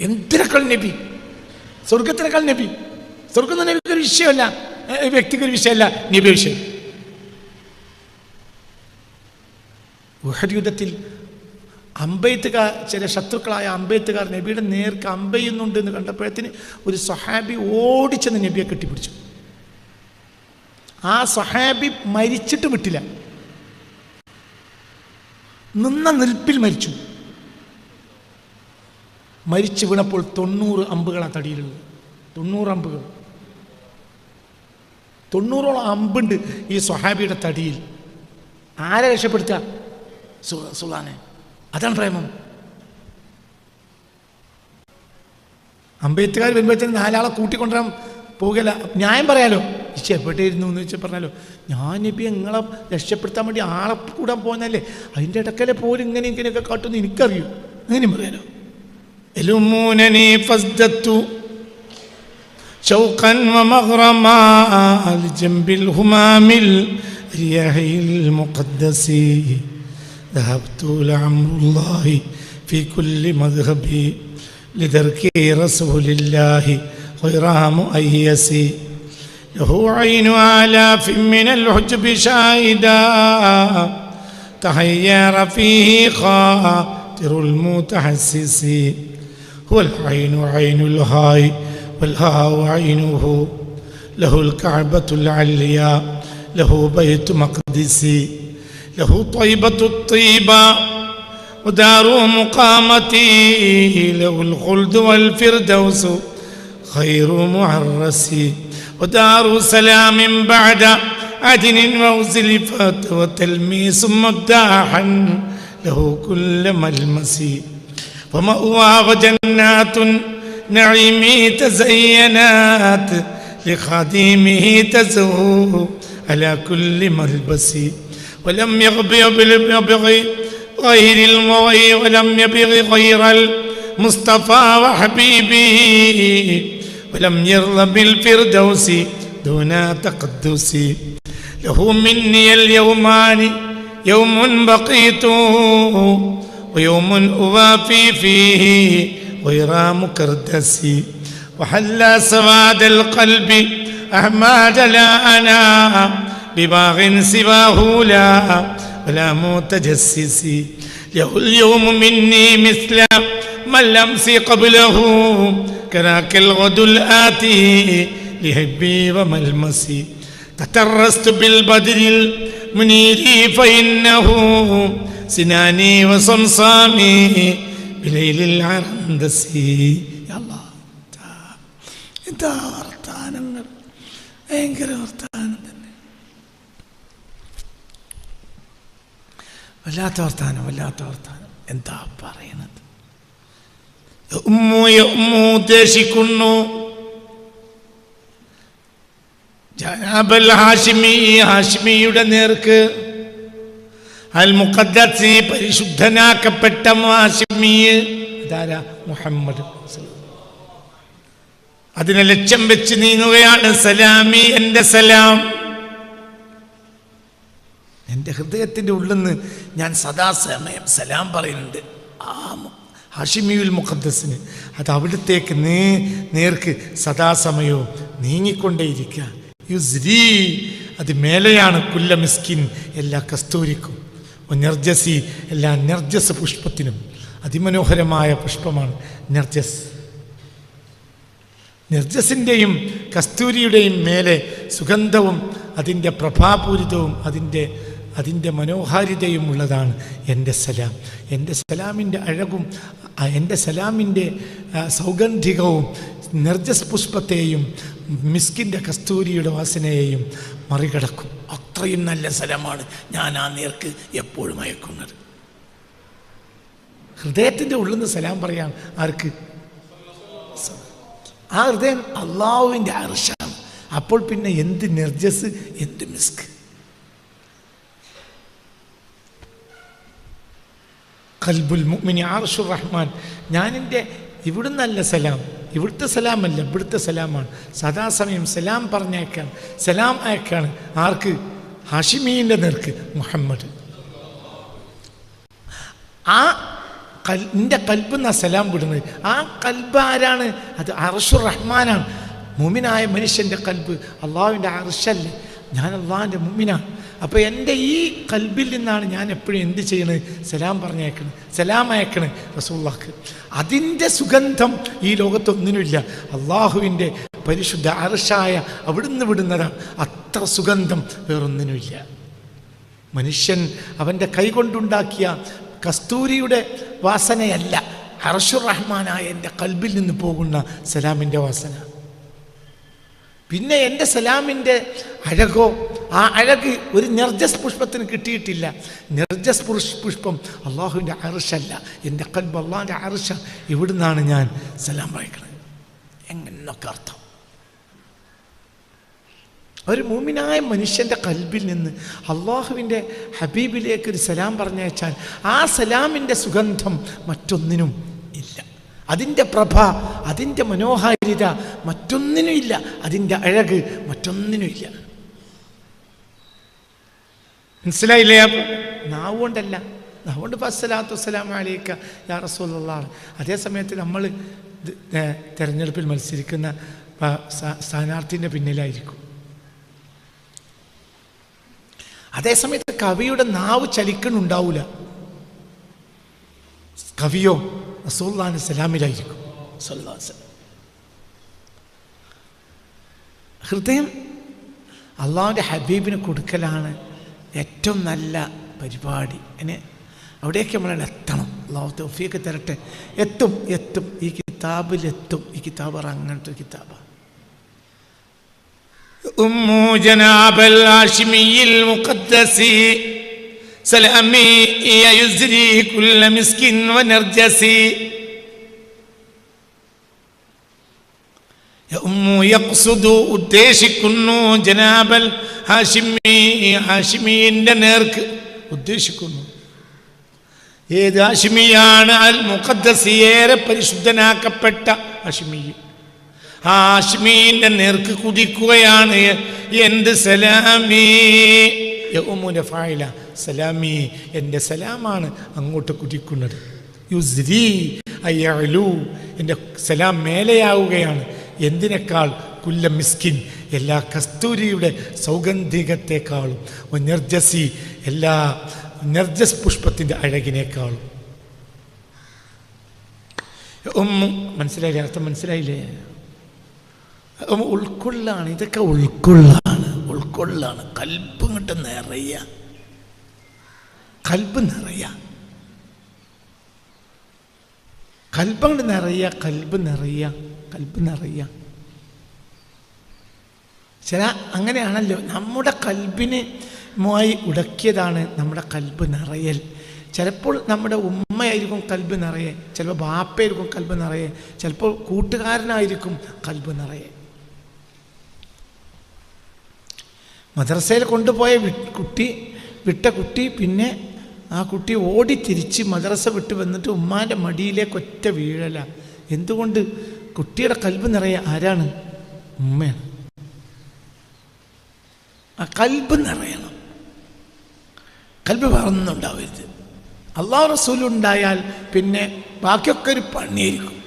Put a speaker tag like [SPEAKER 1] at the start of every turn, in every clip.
[SPEAKER 1] എന്തിനേക്കാൾ നബി? സ്വർഗത്തിനേക്കാൾ നബി. സ്വർഗം നബിക്ക് ഒരു വിഷയമല്ല. വ്യക്തിക്ക് ഒരു വിഷയമല്ല നബി വിഷയം. യുദ്ധത്തിൽ അമ്പയത്തുകാർ ചില ശത്രുക്കളായ അമ്പയത്തുകാർ നബിയുടെ നേർക്ക് അമ്പയുന്നുണ്ട് എന്ന് കണ്ടപ്പോഴത്തിന് ഒരു സഹാബി ഓടിച്ചെന്ന് നബിയെ കെട്ടിപ്പിടിച്ചു. ആ സഹാബി മരിച്ചിട്ട് വിട്ടില്ല. നിന്ന നിൽപ്പിൽ മരിച്ചു. മരിച്ചു വീണപ്പോൾ തൊണ്ണൂറ് അമ്പുകളാണ് തടിയിലുള്ളത്. തൊണ്ണൂറ് അമ്പുകൾ. തൊണ്ണൂറോളം അമ്പുണ്ട് ഈ സ്വഹാബിയുടെ തടിയിൽ. ആരെ രക്ഷപ്പെടുത്തുക? സുൽത്താനെ അതാണ് പ്രേമം. അമ്പെയ്ത്തുകാർ വരുമ്പോഴത്തേന് നാലാളെ കൂട്ടിക്കൊണ്ടുവരാൻ പോകല ന്യായം പറയാലോ. ഇച്ചി എവിടെയിരുന്നു എന്ന് വെച്ചാൽ പറഞ്ഞാലോ. നബി നിങ്ങളെ രക്ഷപ്പെടുത്താൻ വേണ്ടി ആളെ കൂടാൻ പോകുന്നല്ലേ അതിന്റെ ഇടക്കലെ പോലും ഇങ്ങനെ ഇങ്ങനെയൊക്കെ കാട്ടുമെന്ന് എനിക്കറിയൂ. അങ്ങനെയും പറയാലോ. يلومونني فازددت شوقا ومغرما لجنب الهمام الرياح المقدس. ذهبت لعمر الله في كل مذهب لدرك رسول الله غير مؤيس. له عين آلاف من العجب شاهدا. تحير فيه خاطر المتحسس. هو العين عين الهاي والهاء عينه. له الكعبة العليا له بيت مقدس له طيبة الطيبة ودار مقامتي له الخلد والفردوس خير معرس ودار سلام بعد عدن وزلفت وتلميس مداحا له كل ملمس. ومأوى وجنات نعيمي تزينات لخادمه تزهو على كل ملبس ولم بالبغي غير المغي ولم يبغ غير المصطفى وحبيبه. ولم يرضى بالفردوس دون تقدس. له مني اليومان يوم بقيت. ويوم أوافي فيه غير مكردس وحلى سواد القلب أحمد لا أنا بباغ سواه لا ولا متجسس. له اليوم مني مثل ما الأمس قبله كراك الغد الآتي لهبي وملمسي تترست بالبدر المنير فإنه سناني وصمصامي بليل العرندسي يا الله എന്താ വർത്താനങ്ങൾ ഭയങ്കര വർത്താനം തന്നെ വല്ലാത്ത വർത്താനം വല്ലാത്ത വർത്താനം എന്താ പറയണത് ഉമ്മു ഉമ്മു ഉദ്ദേശിക്കുന്നു ജനാബൽ ഹാഷിമി ഹാഷിമിയുടെ നേർക്ക് അൽ പരിശുദ്ധനാക്കപ്പെട്ട മുഹമ്മദ് അതിനെ ലക്ഷ്യം വെച്ച് നീങ്ങുകയാണ് സലാമി എന്റെ സലാം. എന്റെ ഹൃദയത്തിന്റെ ഉള്ളിൽ നിന്ന് ഞാൻ സദാസമയം സലാം പറയുന്നുണ്ട്. ആ ഹഷിമിയുൽ മുഖദ്ദസിന് അത് അവിടത്തേക്ക് നേ നേർക്ക് സദാസമയവും നീങ്ങിക്കൊണ്ടേയിരിക്കുക. യുസ്രീ അത് മേലെയാണ് കുല്ല മിസ്കിൻ എല്ലാ കസ്തൂരിക്കും. നിർജസി എല്ലാ നിർജസ് പുഷ്പത്തിനും അതിമനോഹരമായ പുഷ്പമാണ് നിർജസ് നിർജസിന്റെയും കസ്തൂരിയുടെയും മേലെ സുഗന്ധവും അതിന്റെ പ്രഭാപൂരിതവും അതിന്റെ അതിന്റെ മനോഹാരിതയും ഉള്ളതാണ് എന്റെ സലാം. എന്റെ സലാമിന്റെ അഴകും എന്റെ സലാമിന്റെ സൗഗന്ധികവും നിർജസ് പുഷ്പത്തെയും മിസ്കിന്റെ കസ്തൂരിയുടെ വാസനയെയും മറികടക്കും. അത്രയും നല്ല സ്ഥലമാണ് ഞാൻ ആ നേർക്ക് എപ്പോഴും അയക്കുന്നത്. ഹൃദയത്തിന്റെ ഉള്ളിൽ നിന്ന് സലാം പറയാം ആർക്ക്? ആ ഹൃദയം അള്ളാഹുവിന്റെ അർഷാണ് അപ്പോൾ പിന്നെ എന്ത് നിർജസ് എന്ത് മിസ്ക്? കൽബുൽ മുഅ്മിനി ആർഷുർ റഹ്മാൻ. ഞാനെന്റെ ഇവിടുന്നല്ല സലാം ഇവിടുത്തെ സലാമല്ല ഇവിടുത്തെ സലാമാണ്. സദാസമയം സലാം പറഞ്ഞേക്കാണ് സലാം അയക്കാണ്. ആർക്ക്? ഹാഷിമീന്റെ നേർക്ക് മുഹമ്മദ്. ആ കൽ കൽബ് കൽബെന്ന സലാം വിടുന്നത്? ആ കൽബ് ആരാണ്? അത് അർഷുർ റഹ്മാനാണ്. മുമിനായ മനുഷ്യന്റെ കൽബ്. അള്ളാഹുവിന്റെ അർഷല്ലേ? ഞാൻ അള്ളാഹിന്റെ മുമ്മിനാണ് അപ്പോൾ എന്റെ ഈ കൽബിൽ നിന്നാണ് ഞാൻ എപ്പോഴും എന്ത് ചെയ്യണത്? സലാം പറഞ്ഞേക്കണത് സലാം അയക്കണത് റസൂള്ളാക്ക് അതിന്റെ സുഗന്ധം ഈ ലോകത്തൊന്നിനുമില്ല. അള്ളാഹുവിന്റെ പരിശുദ്ധ അർഷായ അവിടുന്ന് വിടുന്നതാണ് അത്ര സുഗന്ധം വേറൊന്നിനുമില്ല. മനുഷ്യൻ അവന്റെ കൈകൊണ്ടുണ്ടാക്കിയ കസ്തൂരിയുടെ വാസനയല്ല അർഷുർ റഹ്മാനായ എന്റെ കൽബിൽ നിന്ന് പോകുന്ന സലാമിന്റെ വാസന. പിന്നെ എന്റെ സലാമിന്റെ അഴകോ ആ അഴക് ഒരു നിർജസ് പുഷ്പത്തിന് കിട്ടിയിട്ടില്ല. നിർജസ് പുഷ് പുഷ്പം അള്ളാഹുവിന്റെ അർഷല്ല എന്റെ കൽബ് അള്ളാഹിന്റെ അർഷ. ഇവിടുന്നാണ് ഞാൻ സലാം വായിക്കുന്നത് എങ്ങനെയൊക്കെ അർത്ഥം? ഒരു മൂമിനായ മനുഷ്യന്റെ കൽബിൽ നിന്ന് അള്ളാഹുവിന്റെ ഹബീബിലേക്ക് ഒരു സലാം പറഞ്ഞയച്ചാൽ ആ സലാമിന്റെ സുഗന്ധം മറ്റൊന്നിനും ഇല്ല. അതിന്റെ പ്രഭ അതിന്റെ മനോഹാരിത മറ്റൊന്നിനും ഇല്ല. അതിന്റെ അഴക് മറ്റൊന്നിനും ഇല്ല. മനസ്സിലായില്ലേ? നാവ് കൊണ്ടല്ല നാവ് ഫസ്സലാത്തു വസ്സലാം അലൈക്ക യാ റസൂലുള്ളാഹ്. അതേ സമയത്ത് നമ്മൾ തെരഞ്ഞെടുപ്പിൽ മത്സരിക്കുന്ന സ്ഥാനാർത്ഥിന്റെ പിന്നിലായിരിക്കും. അതേസമയത്ത് കവിയുടെ നാവ് ചലിക്കണുണ്ടാവൂല. കവിയോ? റസൂല്ലാൻ സലാമിലായിരിക്കും. ഹൃദയം അള്ളാഹുവിന്റെ ഹബീബിന് കൊടുക്കലാണ് ഏറ്റവും നല്ല പരിപാടി. അതിന് അവിടേക്ക് നമ്മൾ എത്തണം. അള്ളാഹു തൗഫിയൊക്കെ തരട്ടെ. എത്തും എത്തും. ഈ കിതാബിലെത്തും. ഈ കിതാബ് അങ്ങനത്തെ ഒരു കിതാബാണ്.
[SPEAKER 2] أم جناب الهاشمي المقدس سلامي يا يزري كل مسك ونرجس يا أم يقصد ഉദ്ദേശിക്കുന്നു ജനാബൽ ഹാഷിമി ഹാഷിമീൻ്റെ നേർക്ക് ഉദ്ദേശിക്കുന്നു ഏത് ഹാഷിമിയാണ് അൽ മുഖദ്ദസ് ഏറെ പരിശുദ്ധനാക്കപ്പെട്ട ഹാഷിമി ഹാഷ്മീന്റെ നേർക്ക് കുടിക്കുകയാണ്. എന്ത് സലാമീ? ഫായില. സലാമി എന്റെ സലാമാണ് അങ്ങോട്ട് കുടിക്കുന്നത്. യുസ്രി അയ്യലു എന്റെ സലാം മേലെയാവുകയാണ്. എന്തിനേക്കാൾ കുല്ല മിസ്കിൻ? എല്ലാ കസ്തൂരിയുടെ സൗഗന്ധികത്തെക്കാളും. നിർജസി എല്ലാ നിർജസ് പുഷ്പത്തിന്റെ അഴകിനേക്കാളും. മനസ്സിലായില്ലേ? അർത്ഥം മനസ്സിലായില്ലേ? ഉൾക്കൊള്ളാണ് ഇതൊക്കെ ഉൾക്കൊള്ളാണ് ഉൾക്കൊള്ളാണ്. കൽപ്പ് ഇങ്ങോട്ട് നിറയ. കൽപ്പ് നിറയ. കൽബ് അങ്ങോട്ട് നിറയ കൽപ്പ് നിറയ കൽപ്പ് നിറയ. ചില അങ്ങനെയാണല്ലോ. നമ്മുടെ കൽബിന് മായി ഉടക്കിയതാണ് നമ്മുടെ കൽബ് നിറയൽ. ചിലപ്പോൾ നമ്മുടെ ഉമ്മയായിരിക്കും കൽബ് നിറയെ ചിലപ്പോൾ ബാപ്പയായിരിക്കും കൽബ് നിറയെ ചിലപ്പോൾ കൂട്ടുകാരനായിരിക്കും കൽബ് നിറയെ. മദ്രസയിൽ കൊണ്ടുപോയ കുട്ടി വിട്ട കുട്ടി പിന്നെ ആ കുട്ടി ഓടി തിരിച്ച് മദ്രസ വിട്ട് വന്നിട്ട് ഉമ്മാന്റെ മടിയിലേക്ക് ഒറ്റ വീഴല. എന്തുകൊണ്ട്? കുട്ടിയുടെ കൽബ് നിറയെ ആരാണ്? ഉമ്മയാണ്. ആ കൽബ് നിറയണം. കൽബ് പറന്നുണ്ടാവരുത്. അള്ളാഹു റസൂൽ ഉണ്ടായാൽ പിന്നെ ബാക്കിയൊക്കെ ഒരു പണിയായിരിക്കും.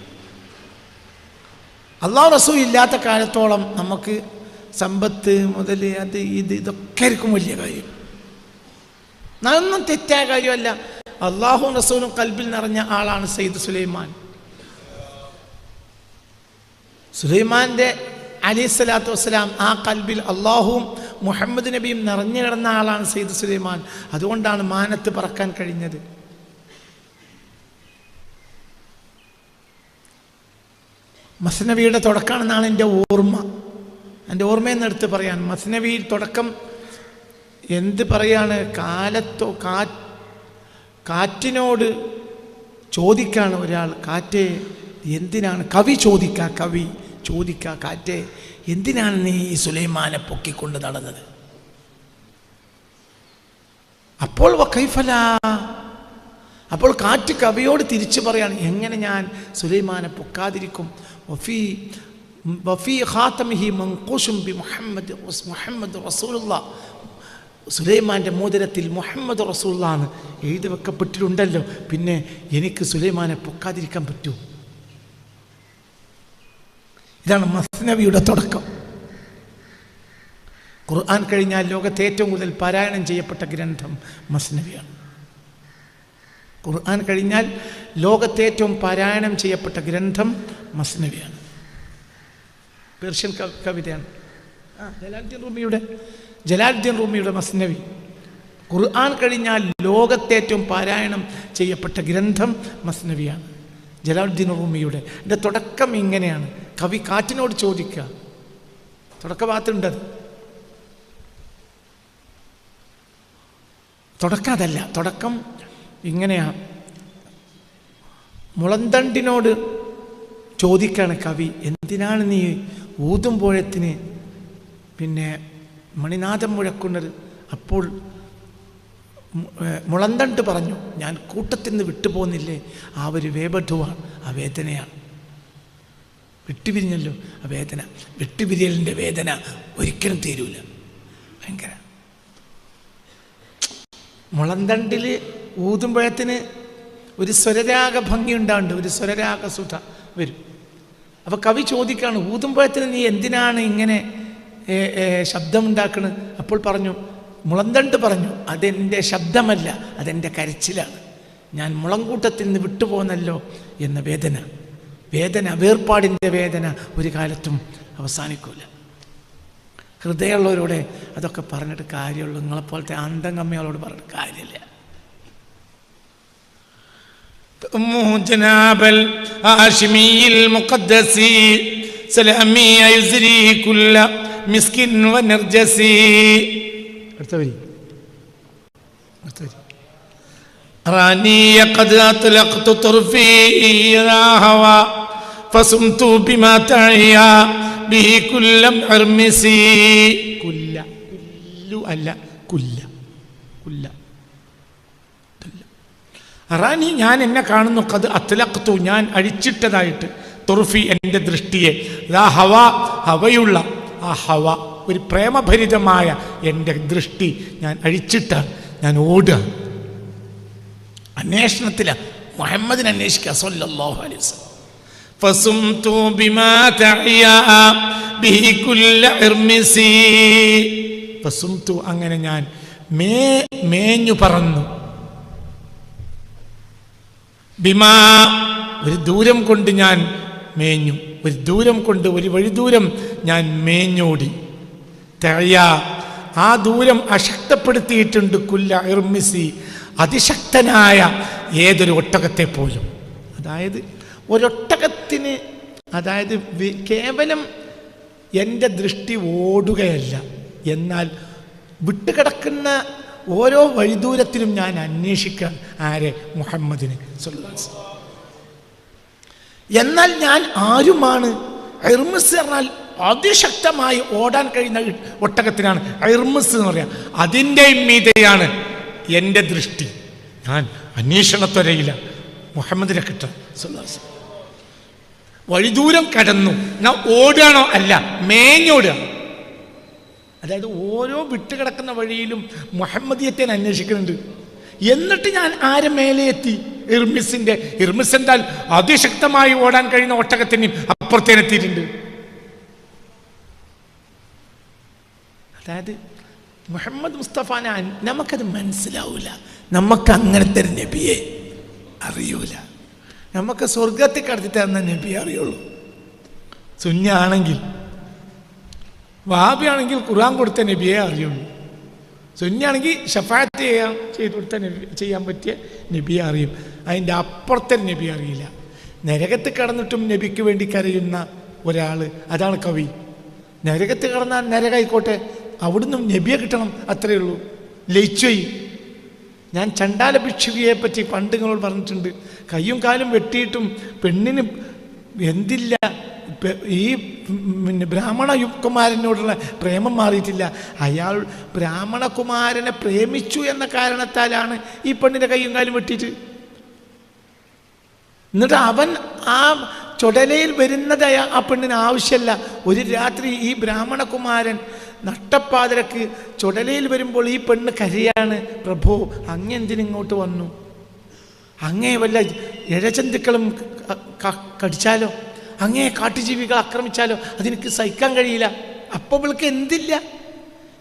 [SPEAKER 2] അള്ളാഹു റസൂൽ ഇല്ലാത്ത കാലത്തോളം നമുക്ക് സമ്പത്ത് മുതൽ അത് ഇത് ഇതൊക്കെ ആയിരിക്കും വലിയ കാര്യം. അതൊന്നും തെറ്റായ കാര്യമല്ല. അള്ളാഹു റസൂലും കൽബിൽ നിറഞ്ഞ ആളാണ് സയ്യിദ് സുലൈമാൻ. സുലൈമാന്റെ അലി സ്വലാത്തു വസ്സലാം ആ കൽബിൽ അള്ളാഹുവും മുഹമ്മദ് നബിയും നിറഞ്ഞു കിടന്ന ആളാണ് സയ്യിദ് സുലൈമാൻ. അതുകൊണ്ടാണ് മാനത്ത് പറക്കാൻ കഴിഞ്ഞത്. മസനബിയുടെ തുടക്കമാണെന്നാണ് എന്റെ ഓർമ്മ. എന്റെ ഓർമ്മയെന്ന് എടുത്ത് പറയാൻ. മസ്നവിയിൽ തുടക്കം എന്ത് പറയാണ്? കാലത്തോ കാ കാറ്റിനോട് ചോദിക്കാണ് ഒരാൾ. കാറ്റേ എന്തിനാണ്? കവി ചോദിക്ക കവി ചോദിക്ക കാറ്റേ എന്തിനാണ് നീ ഈ സുലൈമാനെ പൊക്കിക്കൊണ്ട് നടന്നത്? അപ്പോൾ വക്കൈഫല അപ്പോൾ കാറ്റ് കവിയോട് തിരിച്ചു പറയാണ് എങ്ങനെ ഞാൻ സുലൈമാനെ പൊക്കാതിരിക്കും? വഫീ ഖാത്തമിഹി മൻഖൂഷും ബി മുഹമ്മദ് മുഹമ്മദ് റസൂലുള്ള.
[SPEAKER 1] സുലൈമാന്റെ മോതിരത്തിൽ മുഹമ്മദ് റസൂള്ളാന്ന് എഴുതി വെക്കപ്പെട്ടിട്ടുണ്ടല്ലോ. പിന്നെ എനിക്ക് സുലൈമാനെ പൊക്കാതിരിക്കാൻ പറ്റൂ. ഇതാണ് മസ്നവിയുടെ തുടക്കം. ഖുർആൻ കഴിഞ്ഞാൽ ലോകത്തെ ഏറ്റവും കൂടുതൽ പാരായണം ചെയ്യപ്പെട്ട ഗ്രന്ഥം മസ്നവിയാണ്. ഖുർആൻ കഴിഞ്ഞാൽ ലോകത്തെ ഏറ്റവും പാരായണം ചെയ്യപ്പെട്ട ഗ്രന്ഥം മസ്നവിയാണ്. പേർഷ്യൻ കവിതയാണ്. ആ ജലാലുദ്ദീൻ റൂമിയുടെ ജലാലുദ്ദീൻ റൂമിയുടെ മസ്നവി. ഖുർആൻ കഴിഞ്ഞാൽ ലോകത്തേറ്റവും പാരായണം ചെയ്യപ്പെട്ട ഗ്രന്ഥം മസ്നവിയാണ്. ജലാലുദ്ദീൻ റൂമിയുടെ. എന്റെ തുടക്കം ഇങ്ങനെയാണ്. കവി കാറ്റിനോട് ചോദിക്കുക. തുടക്ക ഭാഗത്തുണ്ടത് തുടക്കം അതല്ല. തുടക്കം ഇങ്ങനെയാ. മുളന്തണ്ടിനോട് ചോദിക്കാണ് കവി എന്തിനാണ് നീ ഊതുമ്പോഴത്തിന് പിന്നെ മണിനാഥം മുഴക്കുന്നത് അപ്പോൾ മുളന്തണ്ട് പറഞ്ഞു ഞാൻ കൂട്ടത്തിൽ നിന്ന് വിട്ടുപോകുന്നില്ലേ ആ ഒരു വേബഡുവാണ് ആ വേദനയാണ്. വിട്ടുപിരിഞ്ഞല്ലോ ആ വേദന. വിട്ടുപിരിയലിന്റെ വേദന ഒരിക്കലും തീരൂല. ഭയങ്കര. മുളന്തണ്ടിൽ ഊതുമ്പോഴത്തിന് ഒരു സ്വരരാഗ ഭംഗി ഉണ്ടാണ്ട് ഒരു സ്വരരാഗ സുധ വരും. അപ്പോൾ കവി ചോദിക്കാണ് ഊതുമ്പോഴത്തിന് നീ എന്തിനാണ് ഇങ്ങനെ ശബ്ദമുണ്ടാക്കുന്നത് അപ്പോൾ പറഞ്ഞു മുളന്തണ്ട് പറഞ്ഞു അതെന്റെ ശബ്ദമല്ല അതെന്റെ കരച്ചിലാണ്. ഞാൻ മുളങ്കൂട്ടത്തിൽ നിന്ന് വിട്ടുപോന്നല്ലോ എന്ന വേദന. വേദന വേർപാടിന്റെ വേദന ഒരു കാലത്തും അവസാനിക്കൂല. ഹൃദയമുള്ളവരോടെ അതൊക്കെ പറഞ്ഞിട്ട് കാര്യമുള്ളൂ. നിങ്ങളെപ്പോലത്തെ അന്തങ്കമ്മയോട് പറഞ്ഞിട്ട് കാര്യമില്ല.
[SPEAKER 2] أمه جناب الهاشمي المقدس. سلامي يزري كل مسك ونرجس.
[SPEAKER 1] ارتبري ارتبري
[SPEAKER 2] راني قد أطلقت طرفي يا هوى فصمت بما تعيا به كل محرمسي
[SPEAKER 1] كل كل ألا كل كل. റാണി ഞാൻ എന്നെ കാണുന്നു കത് അത്ലഖത്തു ഞാൻ അഴിച്ചിട്ടതായിട്ട് തുർഫി എൻ്റെ ദൃഷ്ടിയെ ആ ഹവ ഹവയുള്ള ആ ഹവ ഒരു പ്രേമഭരിതമായ എൻ്റെ ദൃഷ്ടി ഞാൻ അഴിച്ചിട്ടാണ് ഞാൻ ഓടുക അന്വേഷണത്തിലാണ് മുഹമ്മദിനെ അന്വേഷിക്കുക സല്ലല്ലാഹു അലൈഹി വസല്ലം
[SPEAKER 2] فصمت بما تعيا به كل ارمسي
[SPEAKER 1] ഫസുംതു അങ്ങനെ ഞാൻ മേ മേഞ്ഞു പറന്നു
[SPEAKER 2] ബിമാ
[SPEAKER 1] ഒരു ദൂരം കൊണ്ട് ഞാൻ മേഞ്ഞു. ഒരു ദൂരം കൊണ്ട് ഒരു വഴി ദൂരം ഞാൻ മേഞ്ഞോടി. തഴയ ആ ദൂരം അശക്തപ്പെടുത്തിയിട്ടുണ്ട് കുല്ല ഇർമിസി. അതിശക്തനായ ഏതൊരു ഒട്ടകത്തെ പോലും. അതായത് ഒരൊട്ടകത്തിന് അതായത് കേവലം എന്റെ ദൃഷ്ടി ഓടുകയല്ല. എന്നാൽ വിട്ടുകിടക്കുന്ന ഓരോ വഴിദൂരത്തിലും ഞാൻ അന്വേഷിക്കാൻ ആരെ മുഹമ്മദിനെ. എന്നാൽ ഞാൻ ആരുമാണ്? എർമിസ് എന്നാൽ അതിശക്തമായി ഓടാൻ കഴിയുന്ന ഒട്ടകത്തിനാണ്. എർമിസ് എന്ന് പറയാം. അതിന്റെ മീതയാണ് എന്റെ ദൃഷ്ടി. ഞാൻ അന്വേഷണത്വരയില്ല. മുഹമ്മദിനെ അലൈഹി വഴിദൂരം കടന്നു. ഞാൻ ഓടുകയാണോ? അല്ല. മേഞ്ഞോടുക അതായത് ഓരോ വിട്ടുകിടക്കുന്ന വഴിയിലും മുഹമ്മദിയത്തെ അന്വേഷിക്കുന്നുണ്ട്. എന്നിട്ട് ഞാൻ ആരെ മേലെ എത്തി? ഇർമിസിന്റെ ഇർമിസ് എന്താൽ അതിശക്തമായി ഓടാൻ കഴിയുന്ന ഒട്ടകത്തിനെയും അപ്പുറത്തേനെത്തിയിട്ടുണ്ട് അതായത് മുഹമ്മദ് മുസ്തഫാന നമുക്കത് മനസ്സിലാവൂല. നമുക്ക് അങ്ങനത്തെ നബിയെ അറിയൂല. നമുക്ക് സ്വർഗത്തിൽ കടത്തി തന്ന നബിയെ അറിയുള്ളൂ. സുന്നാണെങ്കിൽ വാബിയാണെങ്കിൽ ഖുർആൻ കൊടുത്ത നബിയെ അറിയുള്ളൂ. സുന്നിയാണെങ്കിൽ ഷഫാത്ത് ചെയ്യാൻ ചെയ്തു കൊടുത്ത നബി ചെയ്യാൻ പറ്റിയ നബിയെ അറിയും. അതിന്റെ അപ്പുറത്തെ നബി അറിയില്ല. നരകത്ത് കടന്നിട്ടും നബിക്ക് വേണ്ടി കരയുന്ന ഒരാൾ അതാണ് കവി. നരകത്ത് കടന്നാൽ നരകായിക്കോട്ടെ അവിടുന്ന് നബിയെ കിട്ടണം അത്രയേ ഉള്ളൂ. ലയിച്ചുപോയി ഞാൻ ചണ്ടാല ഭിക്ഷുകിയെ പറ്റി പണ്ട് നിങ്ങളോട് പറഞ്ഞിട്ടുണ്ട്. കയ്യും കാലും വെട്ടിയിട്ടും പെണ്ണിന് എന്തില്ല ഈ പിന്നെ ബ്രാഹ്മണ കുമാരനോടുള്ള പ്രേമം മാറിയിട്ടില്ല. അയാൾ ബ്രാഹ്മണ കുമാരനെ പ്രേമിച്ചു എന്ന കാരണത്താലാണ് ഈ പെണ്ണിന്റെ കൈയും കാലും വെട്ടിയിട്ട്. എന്നിട്ട് അവൻ ആ
[SPEAKER 2] ചുടലയിൽ വരുന്നത് ആ പെണ്ണിന് ആവശ്യമല്ല ഒരു രാത്രി ഈ ബ്രാഹ്മണകുമാരൻ നട്ടപ്പാതിരക്ക് ചുടലയിൽ വരുമ്പോൾ ഈ പെണ്ണ് കരയാണ് പ്രഭു അങ്ങെന്തിനിങ്ങോട്ട് വന്നു? അങ്ങേ വല്ല ഇഴജന്തുക്കളും കടിച്ചാലോ? അങ്ങേ കാട്ടുജീവികൾ ആക്രമിച്ചാലോ അതെനിക്ക് സഹിക്കാൻ കഴിയില്ല. അപ്പോൾ ഇവൾക്ക് എന്തില്ല?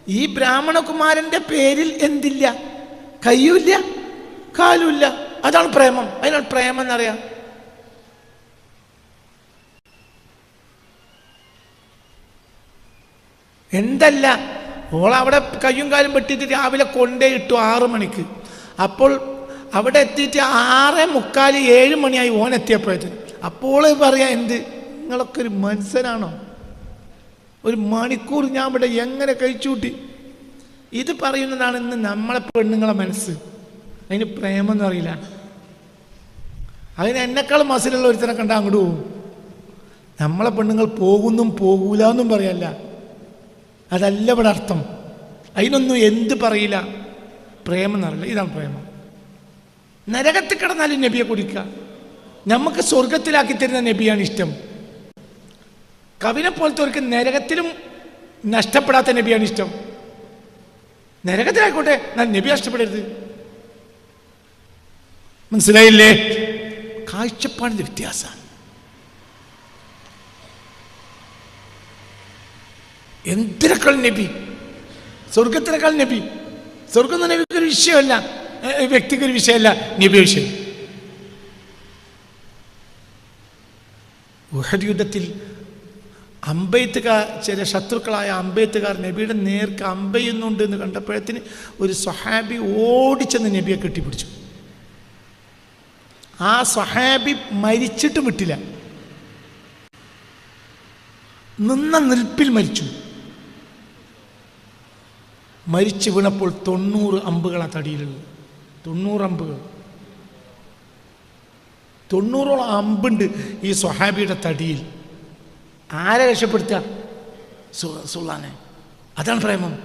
[SPEAKER 2] ഈ ബ്രാഹ്മണകുമാരന്റെ പേരിൽ എന്തില്ല? കയ്യൂല്ല കാലുമില്ല. അതാണ് പ്രേമം. അതിനാണ് പ്രേമം എന്നറിയാം. എന്തല്ല? ഓൾ അവിടെ കയ്യും കാലും വെട്ടിയിട്ട് രാവിലെ കൊണ്ടേ ഇട്ടു ആറു മണിക്ക്. അപ്പോൾ അവിടെ എത്തിയിട്ട് ആറ് മുക്കാൽ ഏഴ് മണിയായി ഓൻ എത്തിയപ്പോഴത്തേന് അപ്പോൾ പറയാ എന്ത്? നിങ്ങളൊക്കെ ഒരു മനുഷ്യനാണോ? ഒരു മണിക്കൂർ ഞാൻ ഇവിടെ എങ്ങനെ കഴിച്ചുകൂട്ടി ഇത് പറയുന്നതാണ് ഇന്ന് നമ്മളെ പെണ്ണുങ്ങളെ മനസ്സ്. അതിന് പ്രേമെന്ന് അറിയില്ല. അതിന് എന്നെക്കാളും മസിലുള്ള ഒരുത്തനെ കണ്ട അങ്ങോട്ട് പോകും. നമ്മളെ പെണ്ണുങ്ങൾ പോകുന്നും പോകൂല എന്നും പറയല്ല. അതല്ല ഇവിടെ അർത്ഥം. അതിനൊന്നും എന്ത് പറയില്ല. പ്രേമെന്നറിയില്ല ഇതാണ് പ്രേമം. നരകത്തിൽ കിടന്നാലും നബിയെ കുടിക്കുക. നമുക്ക് സ്വർഗത്തിലാക്കി തരുന്ന നബിയാണ് ഇഷ്ടം. കവിനെ പോലത്തെ നരകത്തിലും നഷ്ടപ്പെടാത്ത നബിയാണ് ഇഷ്ടം. നരകത്തിലായിക്കോട്ടെ ഞാൻ നബി നഷ്ടപ്പെടരുത് മനസ്സിലായില്ലേ? കാഴ്ചപ്പാടിന്റെ വ്യത്യാസമാണ് എന്തിനേക്കാൾ നബി? സ്വർഗത്തിനേക്കാൾ നബി? സ്വർഗം നബിക്കൊരു വിഷയമല്ല. വ്യക്തിക്കൊരു വിഷയമല്ല നബി വിഷയം. ഉഹദ് യുദ്ധത്തിൽ അമ്പയത്തുകാർ ചില ശത്രുക്കളായ അമ്പയത്തുകാർ നബിയുടെ നേർക്ക് അമ്പയുന്നുണ്ട് എന്ന് കണ്ടപ്പോഴത്തിന് ഒരു സ്വഹാബി ഓടിച്ചെന്ന് നബിയെ കെട്ടിപ്പിടിച്ചു. ആ സ്വഹാബി മരിച്ചിട്ട് വിട്ടില്ല. നിന്ന നിൽപ്പിൽ മരിച്ചു. മരിച്ചു വീണപ്പോൾ തൊണ്ണൂറ് അമ്പുകളാണ് തടിയിലുള്ളത്. തൊണ്ണൂറ് അമ്പുകൾ. തൊണ്ണൂറോളം അമ്പുണ്ട് ഈ സ്വഹാബിയുടെ തടിയിൽ. ആരെ രക്ഷപ്പെടുത്തുക? സുള്ളാനെ. അതാണ് പ്രേമം.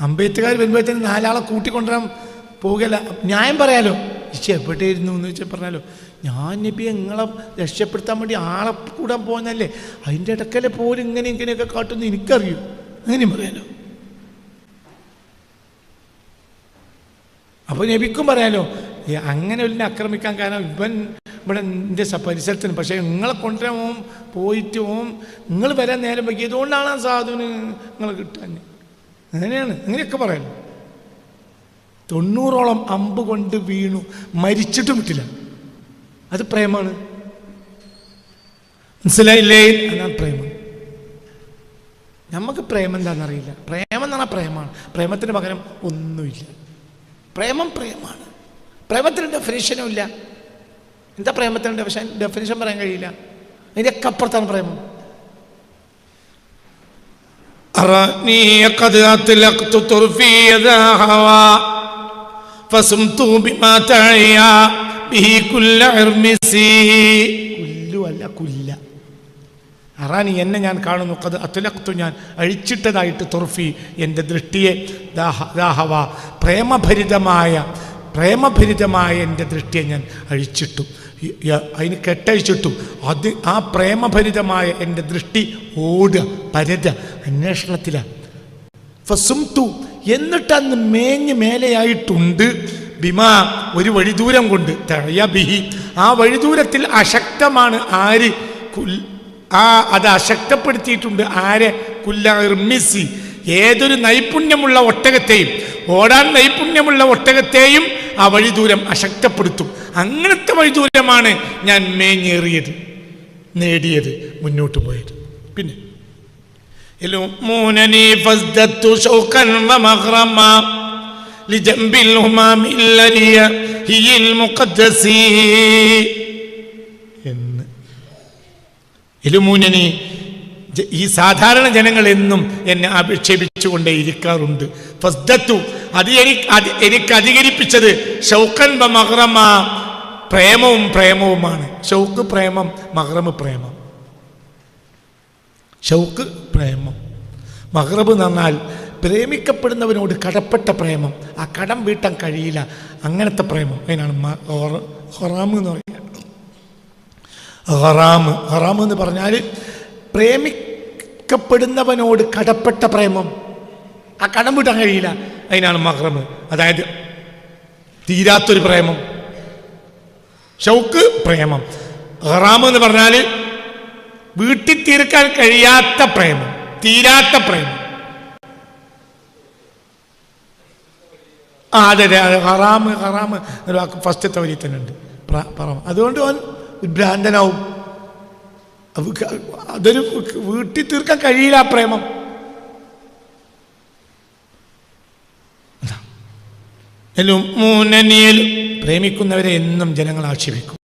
[SPEAKER 2] അമ്പെയ്ത്തുകാർ വരുമ്പോഴത്തേന് നാലാളെ കൂട്ടിക്കൊണ്ടുവരാൻ പോകല ന്യായം പറയാലോ. ഇച്ച എവിടെയായിരുന്നു എന്ന് വെച്ചാൽ പറഞ്ഞാലോ. ഞാൻ നബി നിങ്ങളെ രക്ഷപ്പെടുത്താൻ വേണ്ടി ആളെ കൂടാൻ പോകുന്നല്ലേ അതിന്റെ ഇടക്കലെ പോലും ഇങ്ങനെ ഇങ്ങനെയൊക്കെ കാട്ടുന്നു എനിക്കറിയും. അങ്ങനെയും പറയാലോ. അപ്പോൾ നബിക്കും പറയാലോ അങ്ങനെ ഒരു ആക്രമിക്കാൻ കാരണം ഇവൻ ഇവിടെ എന്റെ പരിസരത്തിന് പക്ഷേ നിങ്ങളെ കൊണ്ടുവരാൻ പോയിട്ട് ഓം നിങ്ങൾ വരാൻ നേരം വയ്ക്കി ഇതുകൊണ്ടാണ് ആ സാധുവിന് നിങ്ങളെ കിട്ടാൻ അങ്ങനെയാണ്. അങ്ങനെയൊക്കെ പറയാലോ തൊണ്ണൂറോളം അമ്പ് കൊണ്ട് വീണു. മരിച്ചിട്ടും വിട്ടില്ല അത് പ്രേമാണ്. മനസ്സിലായില്ലേ? അതാണ് പ്രേമം. നമുക്ക് പ്രേമം എന്താണെന്നറിയില്ല. പ്രേമം എന്ന് പറഞ്ഞാൽ പ്രേമാണ്. പ്രേമത്തിന് പകരം ഒന്നുമില്ല. പ്രേമം പ്രേമാണ് പ്രേമത്തിന് ഡെഫിനേഷനും ഇല്ല എന്താ പ്രേമത്തിന് ഡെഫിഷൻ ഡെഫിനേഷൻ പറയാൻ കഴിയില്ല അതിൻ്റെയൊക്കെ അപ്പുറത്താണ് പ്രേമം
[SPEAKER 1] أراني قد أطلقت طرفي ذا هوى فصمت بما تعيا به كل عرمسي
[SPEAKER 2] കുല്ലു അല്ല കുല്ല അറാനി എന്നെ ഞാൻ കാണുന്നു. കത് അത്തുലക്തു ഞാൻ അഴിച്ചിട്ടതായിട്ട് തുർഫി എന്റെ ദൃഷ്ടിയെ. ദാഹ ദാഹവ പ്രേമഭരിതമായ പ്രേമഭരിതമായ എന്റെ ദൃഷ്ടിയെ ഞാൻ അഴിച്ചിട്ടു. അതിന് കെട്ടഴിച്ചിട്ടു. അത് ആ പ്രേമഭരിതമായ എന്റെ ദൃഷ്ടി ഓടുക പരത അന്വേഷണത്തിലാണ് ഫസുംതു എന്നിട്ട് അന്ന് മേഞ്ഞ് മേലെയായിട്ടുണ്ട്. ബിമാ ഒരു വഴിദൂരം കൊണ്ട്. തഴയ ബിഹി. ആ വഴിദൂരത്തിൽ അശക്തമാണ് ആര്? ആ അത് അശക്തപ്പെടുത്തിയിട്ടുണ്ട് ആരെ കുല്ലർമിസി ഏതൊരു നൈപുണ്യമുള്ള ഒട്ടകത്തെയും ഓടാൻ നൈപുണ്യമുള്ള ഒട്ടകത്തെയും ആ വഴിദൂരം അശക്തപ്പെടുത്തും അങ്ങനത്തെ വഴിദൂരമാണ് ഞാൻ മേഞ്ഞേറിയത് നേടിയത് മുന്നോട്ട് പോയത് പിന്നെ
[SPEAKER 1] يلومونني فازددت شوقا ومغرما لجنب الهمام الذي هي المقدس
[SPEAKER 2] എന്ന് ഇലുമൂനനി ഈ സാധാരണ ജനങ്ങൾ എന്നും എന്നെ അഭിക്ഷേപിച്ചുകൊണ്ടേ ഇരിക്കാറുണ്ട് ഫസ്ദത്തു അത് എനിക്ക് എനിക്ക് അധികരിപ്പിച്ചത് ഷൗക്കൻ ബ പ്രേമവും പ്രേമവുമാണ്. ഷൗക്ക് പ്രേമം മഹ്റമ് പ്രേമം. ഷൗക്ക് പ്രേമം. മഹ്റബ് എന്ന് പറഞ്ഞാൽ
[SPEAKER 1] പ്രേമിക്കപ്പെടുന്നവനോട് കടപ്പെട്ട പ്രേമം. ആ കടം വീട്ടാൻ കഴിയില്ല. അങ്ങനത്തെ പ്രേമം. അതിനാണ് മ- എന്ന് പറയുന്നത്. ഹറാമ്. ഹറാമ് എന്ന് പറഞ്ഞാൽ പ്രേമിക്കപ്പെടുന്നവനോട് കടപ്പെട്ട പ്രേമം. ആ കടം വിടാൻ കഴിയില്ല. അതിനാണ് മഹ്റമ്. അതായത് തീരാത്തൊരു പ്രേമം. ഷൗക്ക് പ്രേമം. ഹറാമ് എന്ന് പറഞ്ഞാൽ വീട്ടിൽ തീർക്കാൻ കഴിയാത്ത പ്രേമം. തീരാത്ത പ്രേമം. ആ അതെ അതെ ഹറാമ് ഹറാമ് ഒരു വാക്ക് ഫസ്റ്റത്തെ വരി തന്നെ ഉണ്ട് അതുകൊണ്ട് അവൻ ഭ്രാന്തനാവും അത് ക- അതൊരു വീട്ടിൽ തീർക്കാൻ കഴിയില്ല ആ പ്രേമം. പ്രേമിക്കുന്നവരെ എന്നും ജനങ്ങൾ ആക്ഷേപിക്കും.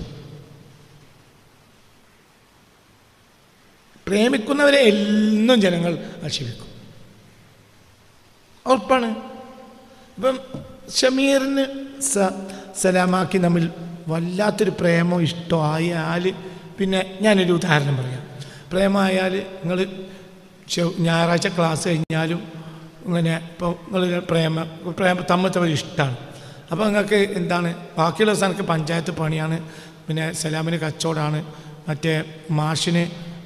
[SPEAKER 1] പ്രേമിക്കുന്നവരെ എന്നും ജനങ്ങൾ ആക്ഷേപിക്കും. ഉറപ്പാണ്. ഇപ്പം ഷമീറിന് സലാമാക്കി തമ്മിൽ വല്ലാത്തൊരു പ്രേമോ ഇഷ്ടമോ ആയാൽ പിന്നെ ഞാനൊരു ഉദാഹരണം പറയാം. പ്രേമമായാൽ നിങ്ങൾ ഞായറാഴ്ച ക്ലാസ് കഴിഞ്ഞാലും ഇങ്ങനെ ഇപ്പോൾ നിങ്ങൾ പ്രേമ പ്രേമ തമ്മിൽ ഇഷ്ടമാണ്. അപ്പോൾ നിങ്ങൾക്ക് എന്താണ്? ബാക്കിയുള്ള സ്ഥലത്ത് പഞ്ചായത്ത് പണിയാണ്. പിന്നെ സലാമിന് കച്ചവടമാണ്. മറ്റേ മാഷിന്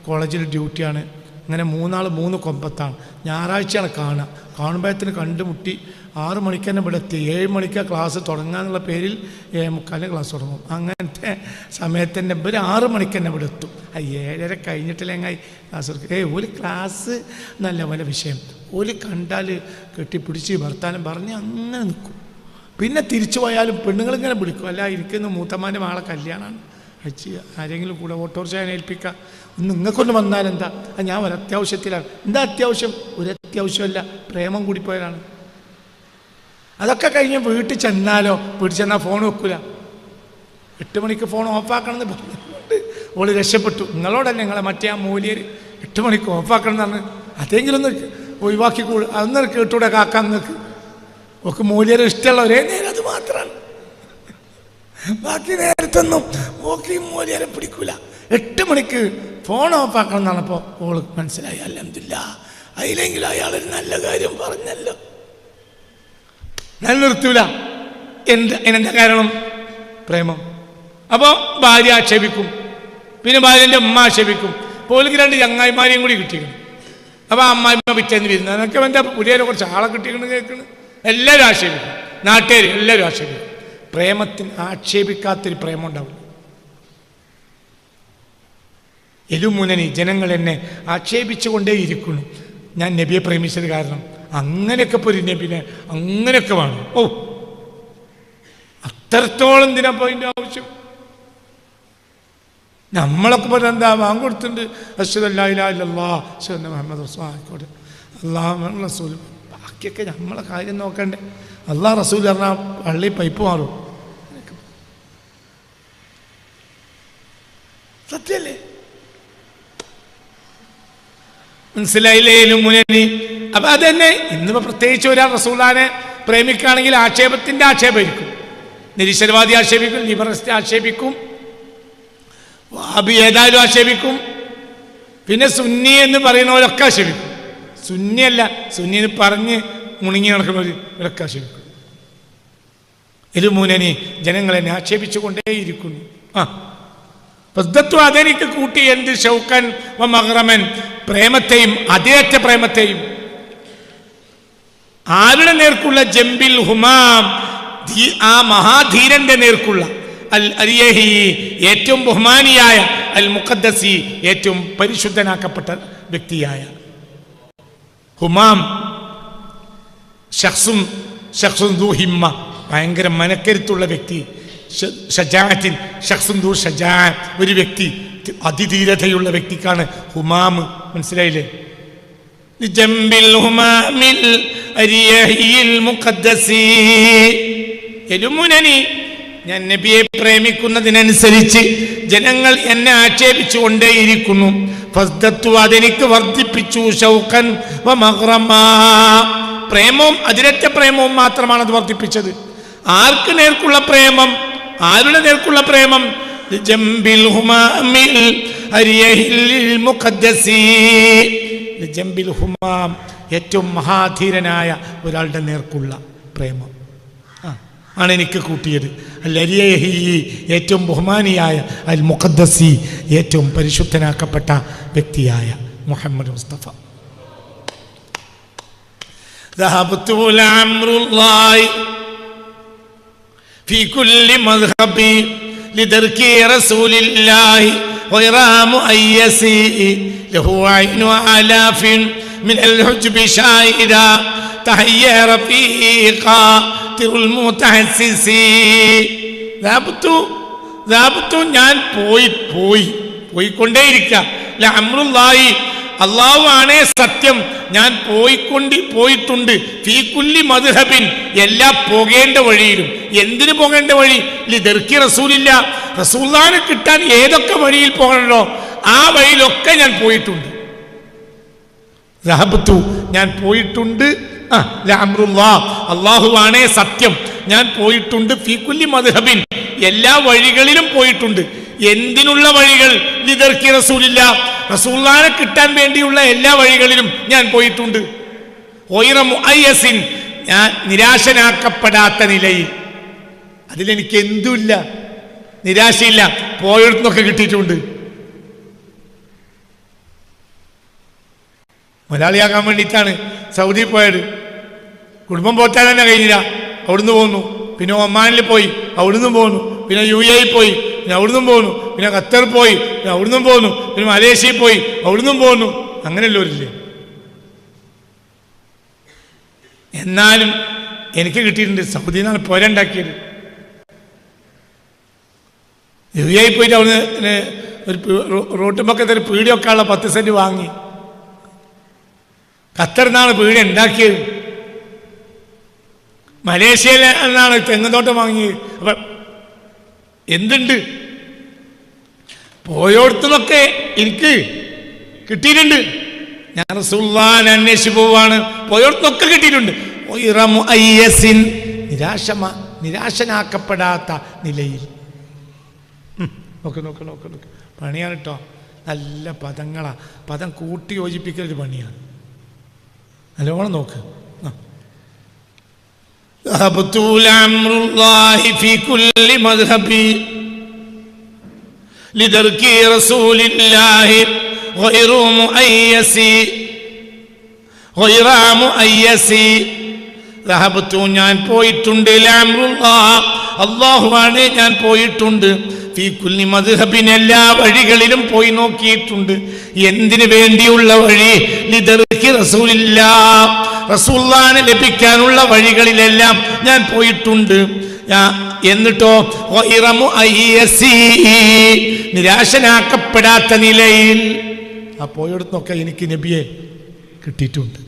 [SPEAKER 1] കോളേജിൽ ഡ്യൂട്ടിയാണ്. അങ്ങനെ മൂന്നാൾ മൂന്ന് കൊമ്പത്താണ്. ഞായറാഴ്ചയാണ് കാണുക. കാണുമ്പോഴത്തിന് കണ്ടുമുട്ടി ആറ് മണിക്ക് തന്നെ ഇവിടെ എത്തി. ഏഴ് മണിക്ക് ക്ലാസ് തുടങ്ങാന്നുള്ള പേരിൽ ഏഴ് മുക്കാലിന് ക്ലാസ് തുടങ്ങും. അങ്ങനത്തെ സമയത്ത് തന്നെ ഇവർ ആറ് മണിക്ക് തന്നെ ഇവിടെ എത്തും. ആ ഏഴര കഴിഞ്ഞിട്ടില്ലെങ്കിൽ ക്ലാസ് എടുക്കും ഏയ് ഒരു ക്ലാസ് നല്ല പോലെ വിഷയം. ഒരു കണ്ടാൽ കെട്ടിപ്പിടിച്ച് വർത്താനം പറഞ്ഞ് അങ്ങനെ നിൽക്കും. പിന്നെ തിരിച്ചു പോയാലും പെണ്ണുങ്ങളിങ്ങനെ വിളിക്കും. അല്ല ഇരിക്കുന്ന മൂത്തമ്മാന്റെ മാളെ കല്യാണമാണ്. അയച്ച് ആരെങ്കിലും കൂടെ ഓട്ടോറിക്ഷ ഏൽപ്പിക്കാം. ഒന്ന് വന്നാൽ എന്താ? അത് ഞാൻ ഒരു എന്താ അത്യാവശ്യം? ഒരു അത്യാവശ്യമല്ല പ്രേമം കൂടിപ്പോയതാണ് അതൊക്കെ കഴിഞ്ഞ് വീട്ടിൽ ചെന്നാലോ? വീട്ടിൽ ചെന്നാൽ ഫോൺ വെക്കില്ല എട്ട് മണിക്ക് ഫോൺ ഓഫാക്കണമെന്ന് പറഞ്ഞുകൊണ്ട് ഓൾ രക്ഷപ്പെട്ടു. നിങ്ങളോടല്ലേ നിങ്ങളെ മറ്റേ ആ മൂല്യർ? എട്ട് മണിക്ക് ഓഫാക്കണം എന്നാണ് അതെങ്കിലും ഒന്ന് ഒഴിവാക്കി കൂടെ. അതൊന്നും കേട്ടൂടെ കാക്കാൻ നിങ്ങൾക്ക്? ഒക്കെ മൂല്യർ ഇഷ്ടമുള്ള ഒരേ നേരം അത് മാത്രമാണ്. ബാക്കി നേരത്തൊന്നും ഓക്കെ മൂല്യരെ പിടിക്കൂല. എട്ട് മണിക്ക് ഫോൺ ഓഫാക്കണം എന്നാണ് അപ്പോൾ ഓൾ മനസ്സിലായി അല്ലെന്നില്ല അതിലെങ്കിലും അയാളൊരു നല്ല കാര്യം പറഞ്ഞല്ലോ. ഞാൻ നിർത്തൂല എന്റെ എന്താ കാരണം? പ്രേമം. അപ്പോൾ ഭാര്യ ആക്ഷേപിക്കും. പിന്നെ ഭാര്യന്റെ അമ്മ ആക്ഷേപിക്കും. പോലിക്ക് രണ്ട് ചങ്ങായിമാരെയും കൂടി കിട്ടിയിരുന്നു അപ്പോൾ അമ്മായിമ്മ പിറ്റേന്ന് വരുന്നത് അതൊക്കെ എന്റെ പുതിയനെ കുറച്ച് ആളെ കിട്ടിയിരുന്നു കേൾക്കുന്നു. എല്ലാവരും ആക്ഷേപിക്കും. നാട്ടുകാർ എല്ലാവരും ആക്ഷേപിക്കും. പ്രേമത്തിന് ആക്ഷേപിക്കാത്തൊരു പ്രേമം ഉണ്ടാവും എലുമുനനി ജനങ്ങൾ എന്നെ ആക്ഷേപിച്ചുകൊണ്ടേ ഇരിക്കുന്നു ഞാൻ നബിയെ പ്രേമിച്ചത് കാരണം അങ്ങനെയൊക്കെ പൊരു നബിനെ അങ്ങനെയൊക്കെ വേണം. ഓ അത്രത്തോളം എന്തിനാ ഇപ്പോൾ ആവശ്യം. നമ്മളൊക്കെ പോലെ എന്താ വാങ്ങിക്കൊടുത്തിട്ടുണ്ട്? അശ്വത് അല്ലാ അശ്വത് മുഹമ്മദ് റസൂൽ ആയിക്കോട്ടെ. അള്ളാഹ് റസൂൽ. ബാക്കിയൊക്കെ നമ്മളെ കാര്യം നോക്കണ്ടേ. അള്ളാഹ് റസൂൽ പറഞ്ഞാൽ പള്ളി പൈപ്പ് മാറും. സത്യല്ലേ? മനസ്സിലായില്ലേലും മുനനി? അപ്പൊ അതന്നെ ഇന്നിപ്പോ പ്രത്യേകിച്ച് ഒരാൾ റസൂലാനെ പ്രേമിക്കുകയാണെങ്കിൽ ആക്ഷേപത്തിന്റെ ആക്ഷേപമായിരിക്കും. നിരീശ്വരവാദി ആക്ഷേപിക്കും ലിബറസ്റ്റ് ആക്ഷേപിക്കും വാബി ഏതായാലും ആക്ഷേപിക്കും പിന്നെ സുന്നി എന്ന് പറയുന്നവരൊക്കെ ആക്ഷേപിക്കും. സുന്നിയല്ല സുന്നി എന്ന് പറഞ്ഞ് മുണങ്ങി നടക്കുന്നവർ ഇവരൊക്കെ ആക്ഷേപിക്കും. മുനനി ജനങ്ങളെ ആക്ഷേപിച്ചുകൊണ്ടേയിരിക്കുന്നു. ആ. പദ്ധത്വം അതെനിക്ക് കൂട്ടി എന്ത് ഷൗക്കൻ മഹ്റമൻ? പ്രേമത്തെയും അതേറ്റ പ്രേമത്തെയും. ആരുടെ നേർക്കുള്ള ജംബിൽ ഹുമാം? ആ മഹാധീരന്റെ നേർക്കുള്ള. അൽ അരിയഹി ഏറ്റവും ബഹുമാനിയായ അൽ മുഖദ്സി ഏറ്റവും പരിശുദ്ധനാക്കപ്പെട്ട വ്യക്തിയായ. ഹുമാം ഷഖ്സും ഷഖ്സും ദുഹിമ്മ ഭയങ്കര മനക്കരുത്തുള്ള വ്യക്തി. ഷജാറ്റിൻ ഷഖ്സുന്ദു ഷജാ ഒരു വ്യക്തി അതിധീരതയുള്ള വ്യക്തിക്കാണ് ഹുമാമ് മനസ്സിലായില്ലേ? ഞാൻ നബിയെ പ്രേമിക്കുന്നതിനനുസരിച്ച് ജനങ്ങൾ എന്നെ ആക്ഷേപിച്ചു കൊണ്ടേയിരിക്കുന്നു അതെനിക്ക് വർദ്ധിപ്പിച്ചു ഷൗഖൻ പ്രേമവും അതിരറ്റ പ്രേമവും മാത്രമാണ് അത് വർദ്ധിപ്പിച്ചത്. ആർക്ക് നേർക്കുള്ള പ്രേമം ആരുടെ നേർക്കുള്ള പ്രേമം ജംബിൽ ഹുമാമിൽ അരിയഹിൽ മുഖദ്ദസി ജംബിൽ ഹുമാം ഏറ്റവും മഹാധീരനായ ഒരാളുടെ നേർക്കുള്ള പ്രേമം ആ ആണ് എനിക്ക് കൂട്ടിയത് അല്ലരിയഹി ഏറ്റവും ബഹുമാനിയായ അൽ മുഖദ്ദസി ഏറ്റവും പരിശുദ്ധനാക്കപ്പെട്ട വ്യക്തിയായ മുഹമ്മദ് മുസ്തഫ ذهبت لعمر الله في كل مذهب لدرك رسول الله غير مؤيس له عين آلاف من الحجب شائرا تهير فيه قاتل المتحسس ذهبت ذهبت ഞാൻ പോയി പോയി പോയിക്കൊണ്ടേയിരിക്കുക അല്ല അമ്രുല്ലായി അള്ളാഹു ആണേ സത്യം. ഞാൻ പോയിക്കൊണ്ട് പോയിട്ടുണ്ട്. ഫീക്കുല്ലി മധുഹബിൻ എല്ലാ പോകേണ്ട വഴിയിലും. എന്തിനു പോകേണ്ട വഴി? ലിദർക്കി റസൂലില്ല. റസൂല്ലാനെ കിട്ടാൻ ഏതൊക്കെ വഴിയിൽ പോകണോ ആ വഴിയിലൊക്കെ ഞാൻ പോയിട്ടുണ്ട്. റഹബത്തു ഞാൻ പോയിട്ടുണ്ട്. ആ അമ്രുല്ലാ അള്ളാഹു ആണേ സത്യം. ഞാൻ പോയിട്ടുണ്ട് ഫീക്കുല്ലി മധുഹബിൻ എല്ലാ വഴികളിലും പോയിട്ടുണ്ട്. എന്തിനുള്ള വഴികൾ നിതർക്കി റസൂലില്ല. റസൂല്ലാനെ കിട്ടാൻ വേണ്ടിയുള്ള എല്ലാ വഴികളിലും ഞാൻ പോയിട്ടുണ്ട്. ഞാൻ നിരാശനാക്കപ്പെടാത്ത നിലയിൽ. അതിലെനിക്ക് എന്തുമില്ല. നിരാശയില്ല. പോയിടത്തുനിന്നൊക്കെ കിട്ടിയിട്ടുണ്ട്. മലയാളിയാകാൻ വേണ്ടിയിട്ടാണ് സൗദി പോയത്. കുടുംബം പോറ്റാൻ തന്നെ കഴിഞ്ഞില്ല. അവിടുന്ന് പോന്നു. പിന്നെ ഒമാനിൽ പോയി. അവിടുന്ന് പോന്നു. പിന്നെ യു എ പോയി. പിന്നെ അവിടുന്ന് പോന്നു. പിന്നെ ഖത്തർ പോയി. പിന്നെ അവിടുന്ന് പോന്നു. പിന്നെ മലേഷ്യയിൽ പോയി. അവിടുന്ന് പോന്നു. അങ്ങനെയുള്ളവരില്ലേ എന്നാലും എനിക്ക് കിട്ടിയിട്ടുണ്ട്. സൗദി നിന്നാണ് പോരുണ്ടാക്കിയത് യു എ പോയിട്ട് അവിടുന്ന് ഒരു റോട്ടും പക്കത്തെ ഒരു പീടിയൊക്കെ ഉള്ള പത്ത് സെന്റ് വാങ്ങി. ഖത്തറിനാണ് പീടി ഉണ്ടാക്കിയത്. മലേഷ്യയിൽ നിന്നാണ് തെങ്ങുന്തോട്ടം വാങ്ങിയത്. അപ്പം എന്തുണ്ട്? പോയോടത്തുനിന്നൊക്കെ എനിക്ക് കിട്ടിയിട്ടുണ്ട്. ഞാൻ റസൂല്ലാൻ അന്വേഷിച്ച് പോവാണ്. പോയോടത്തുനിന്നൊക്കെ കിട്ടിയിട്ടുണ്ട്. നിരാശമ നിരാശനാക്കപ്പെടാത്ത നിലയിൽ. നോക്ക് നോക്ക് നോക്ക് നോക്ക്. പണിയാണ് കേട്ടോ നല്ല പദങ്ങളാ. പദം കൂട്ടി യോജിപ്പിക്കൽ ഒരു പണിയാണ്. നല്ലോണം നോക്ക്. ذهبت لعمر الله في كل مذهب لدرك رسول الله غير مؤيس غير مؤيس ذهبت ഞാൻ പോയിട്ടുണ്ട് അള്ളാഹുവാണ് ഞാൻ പോയിട്ടുണ്ട് ഫീ കുല്ലി മദ്ഹബിൻ എല്ലാ വഴികളിലും പോയി നോക്കിയിട്ടുണ്ട് എന്തിനു വേണ്ടിയുള്ള വഴി ലിദർക്കി റസൂലില്ല റസൂല്ലാനെ ലഭിക്കാനുള്ള വഴികളിലെല്ലാം ഞാൻ പോയിട്ടുണ്ട്. എന്നിട്ടോ നിരാശനാക്കപ്പെടാത്ത നിലയിൽ. ആ പോയിടത്തൊക്കെ എനിക്ക് നബിയെ കിട്ടിയിട്ടുണ്ട്.